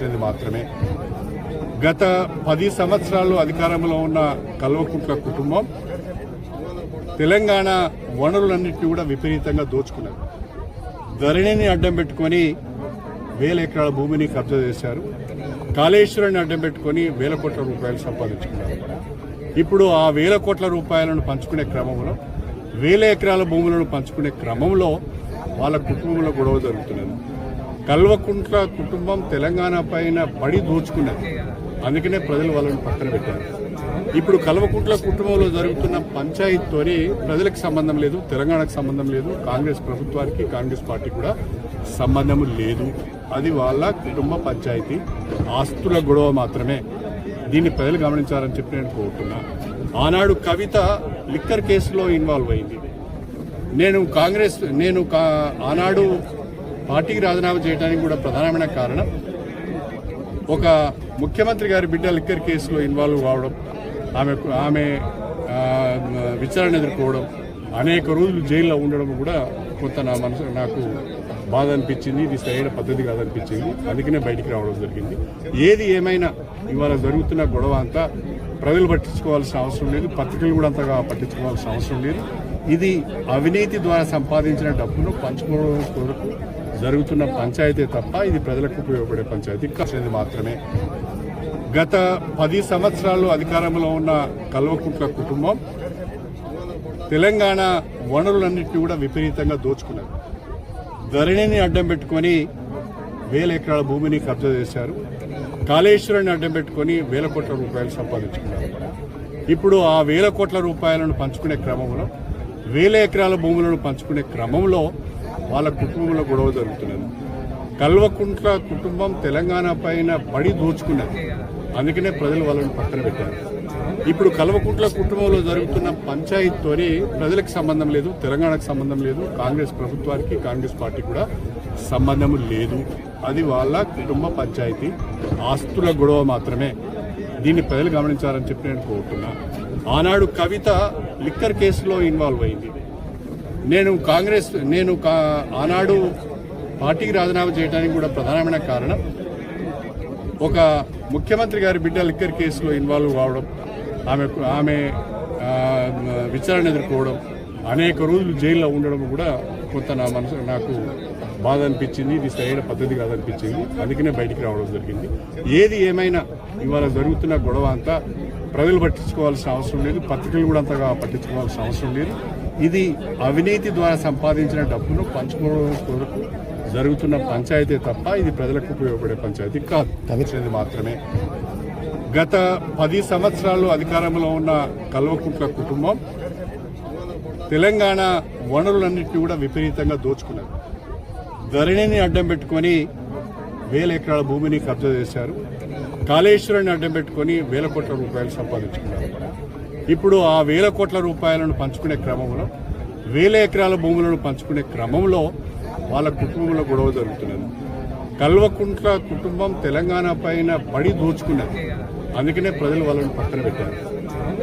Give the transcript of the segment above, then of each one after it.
వచ్చినది మాత్రమే. గత పది సంవత్సరాలు అధికారంలో ఉన్న కల్వకుంట్ల కుటుంబం తెలంగాణ వనరులన్నింటినీ కూడా విపరీతంగా దోచుకున్నారు ధరణిని అడ్డం పెట్టుకొని వేల ఎకరాల భూమిని కబ్జా చేశారు. కాళేశ్వరాన్ని అడ్డం పెట్టుకొని వేల కోట్ల రూపాయలు సంపాదించుకున్నారు. ఇప్పుడు ఆ వేల కోట్ల రూపాయలను పంచుకునే క్రమంలో వేల ఎకరాల భూములను పంచుకునే క్రమంలో వాళ్ళ కుటుంబంలో గొడవ జరుగుతున్నది. కల్వకుంట్ల కుటుంబం తెలంగాణ పైన పడి దోచుకున్నది. అందుకనే ప్రజలు వాళ్ళని పక్కన పెట్టారు. ఇప్పుడు కల్వకుంట్ల కుటుంబంలో జరుగుతున్న పంచాయతీతోని ప్రజలకు సంబంధం లేదు తెలంగాణకు సంబంధం లేదు కాంగ్రెస్ ప్రభుత్వానికి కాంగ్రెస్ పార్టీ కూడా సంబంధం లేదు. అది వాళ్ళ కుటుంబ పంచాయతీ. ఆస్తుల గొడవ మాత్రమే. దీన్ని ప్రజలు గమనించాలని చెప్పి నేను కోరుతున్నా. ఆనాడు కవిత లిక్కర్ కేసులో ఇన్వాల్వ్ అయింది. నేను కాంగ్రెస్ నేను కా- ఆనాడు పార్టీకి రాజీనామా చేయడానికి కూడా ప్రధానమైన కారణం ఒక ముఖ్యమంత్రి గారి బిడ్డ లిక్కర్ కేసులో ఇన్వాల్వ్ కావడం ఆమె ఆమె విచారణ ఎదుర్కోవడం అనేక రోజులు జైల్లో ఉండడం కూడా కొంత నా మనసు నాకు బాధ అనిపించింది ఇది సరైన పద్ధతి కాదనిపించింది. అందుకనే బయటికి రావడం జరిగింది. ఏది ఏమైనా ఇవాళ జరుగుతున్న గొడవ అంతా ప్రజలు పట్టించుకోవాల్సిన అవసరం లేదు పత్రికలు కూడా అంతగా పట్టించుకోవాల్సిన అవసరం లేదు. ఇది అవినీతి ద్వారా సంపాదించిన డబ్బును పంచుకోవడం కొరకు జరుగుతున్న పంచాయతీ తప్ప ఇది ప్రజలకు ఉపయోగపడే పంచాయతీ కాసేది మాత్రమే. గత పది సంవత్సరాలు అధికారంలో ఉన్న కల్వకుంట్ల కుటుంబం తెలంగాణ వనరులన్నింటినీ కూడా విపరీతంగా దోచుకున్నారు ధరణిని అడ్డం పెట్టుకొని వేల ఎకరాల భూమిని కబ్జా చేశారు. కాళేశ్వరాన్ని అడ్డం పెట్టుకొని వేల కోట్ల రూపాయలు సంపాదించుకున్నారు. ఇప్పుడు ఆ వేల కోట్ల రూపాయలను పంచుకునే క్రమంలో వేల ఎకరాల భూములను పంచుకునే క్రమంలో వాళ్ళ కుటుంబంలో గొడవ జరుగుతున్నది. కల్వకుంట్ల కుటుంబం తెలంగాణ పైన పడి దోచుకున్నది. అందుకనే ప్రజలు వాళ్ళని పక్కన పెట్టారు. ఇప్పుడు కల్వకుంట్ల కుటుంబంలో జరుగుతున్న పంచాయత్తోని ప్రజలకు సంబంధం లేదు తెలంగాణకు సంబంధం లేదు కాంగ్రెస్ ప్రభుత్వానికి కాంగ్రెస్ పార్టీ కూడా సంబంధం లేదు. అది వాళ్ళ కుటుంబ పంచాయతీ ఆస్తుల గొడవ మాత్రమే. దీన్ని ప్రజలు గమనించాలని చెప్పి నేను కోరుతున్నా. ఆనాడు కవిత లిక్కర్ కేసులో ఇన్వాల్వ్ అయింది. నేను కాంగ్రెస్ నేను కా- ఆనాడు పార్టీకి రాజీనామా చేయడానికి కూడా ప్రధానమైన కారణం ఒక ముఖ్యమంత్రి గారి బిడ్డ లిక్కర్ కేసులో ఇన్వాల్వ్ కావడం ఆమె ఆమె విచారణ ఎదుర్కోవడం అనేక రోజులు జైల్లో ఉండడం కూడా కొంత నా మనసు నాకు బాధ అనిపించింది ఇది సరైన పద్ధతి కాదనిపించింది అందుకనే బయటికి రావడం జరిగింది. ఏది ఏమైనా ఇవాళ జరుగుతున్న గొడవ అంతా ప్రజలు పట్టించుకోవాల్సిన అవసరం లేదు పత్రికలు కూడా అంతగా పట్టించుకోవాల్సిన అవసరం లేదు. ఇది అవినీతి ద్వారా సంపాదించిన డబ్బును పంచుకోవడం కొరకు జరుగుతున్న పంచాయతీ తప్ప ఇది ప్రజలకు ఉపయోగపడే పంచాయతీ కాదు. ఇది మాత్రమే. గత పది సంవత్సరాలు అధికారంలో ఉన్న కల్వకుంట్ల కుటుంబం తెలంగాణ వనరులన్నింటినీ కూడా విపరీతంగా దోచుకున్నారు ధరణిని అడ్డం పెట్టుకొని వేల ఎకరాల భూమిని కబ్జా చేశారు. కాళేశ్వరాన్ని అడ్డం పెట్టుకొని వేల కోట్ల రూపాయలు సంపాదించుకున్నారు. ఇప్పుడు ఆ వేల కోట్ల రూపాయలను పంచుకునే క్రమంలో వేల ఎకరాల భూములను పంచుకునే క్రమంలో వాళ్ళ కుటుంబంలో గొడవ జరుగుతున్నది. కల్వకుంట్ల కుటుంబం తెలంగాణ పైన పడి దోచుకున్నది. అందుకనే ప్రజలు వాళ్ళని పక్కన పెట్టారు.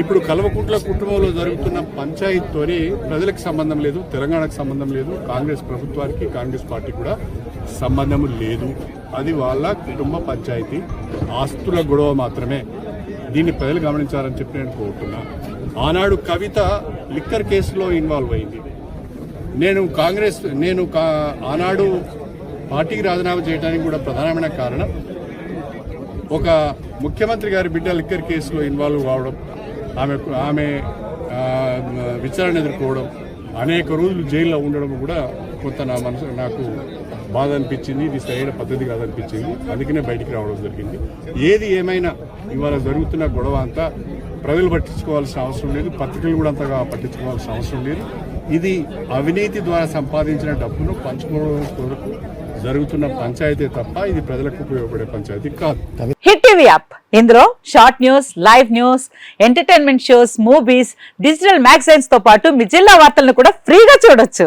ఇప్పుడు కల్వకుంట్ల కుటుంబంలో జరుగుతున్న పంచాయతీతోని ప్రజలకు సంబంధం లేదు తెలంగాణకు సంబంధం లేదు కాంగ్రెస్ ప్రభుత్వానికి కాంగ్రెస్ పార్టీ కూడా సంబంధం లేదు. అది వాళ్ళ కుటుంబ పంచాయతీ ఆస్తుల గొడవ మాత్రమే. దీన్ని ప్రజలు గమనించాలని చెప్పి నేను కోరుతున్నా. ఆనాడు కవిత లిక్కర్ కేసులో ఇన్వాల్వ్ అయింది. నేను కాంగ్రెస్ నేను కా- ఆనాడు పార్టీకి రాజీనామా చేయడానికి కూడా ప్రధానమైన కారణం ఒక ముఖ్యమంత్రి గారి బిడ్డ లిక్కర్ కేసులో ఇన్వాల్వ్ కావడం ఆమె ఆమె విచారణ ఎదుర్కోవడం అనేక రోజులు జైల్లో ఉండడం కూడా కొంత నా మనసు నాకు బాధ అనిపించింది ఇది సరైన పద్ధతి కాదనిపించింది. అందుకనే బయటికి రావడం జరిగింది. ఏది ఏమైనా ఇవాళ జరుగుతున్న గొడవ అంతా ప్రజలు పట్టించుకోవాల్సిన అవసరం లేదు పత్రికలు కూడా అంతగా పట్టించుకోవాల్సిన అవసరం లేదు. ఇది అవినీతి ద్వారా సంపాదించిన డబ్బును పంచుకోవడం కొరకు జరుగుతున్న పంచాయతీ తప్ప ఇది ప్రజలకు ఉపయోగపడే పంచాయతీ కాదు. Hit TV app. ఇందులో short news live news entertainment shows movies digital మ్యాగజైన్స్తో పాటు మీ జిల్లా వార్తలను కూడా ఫ్రీగా చూడొచ్చు.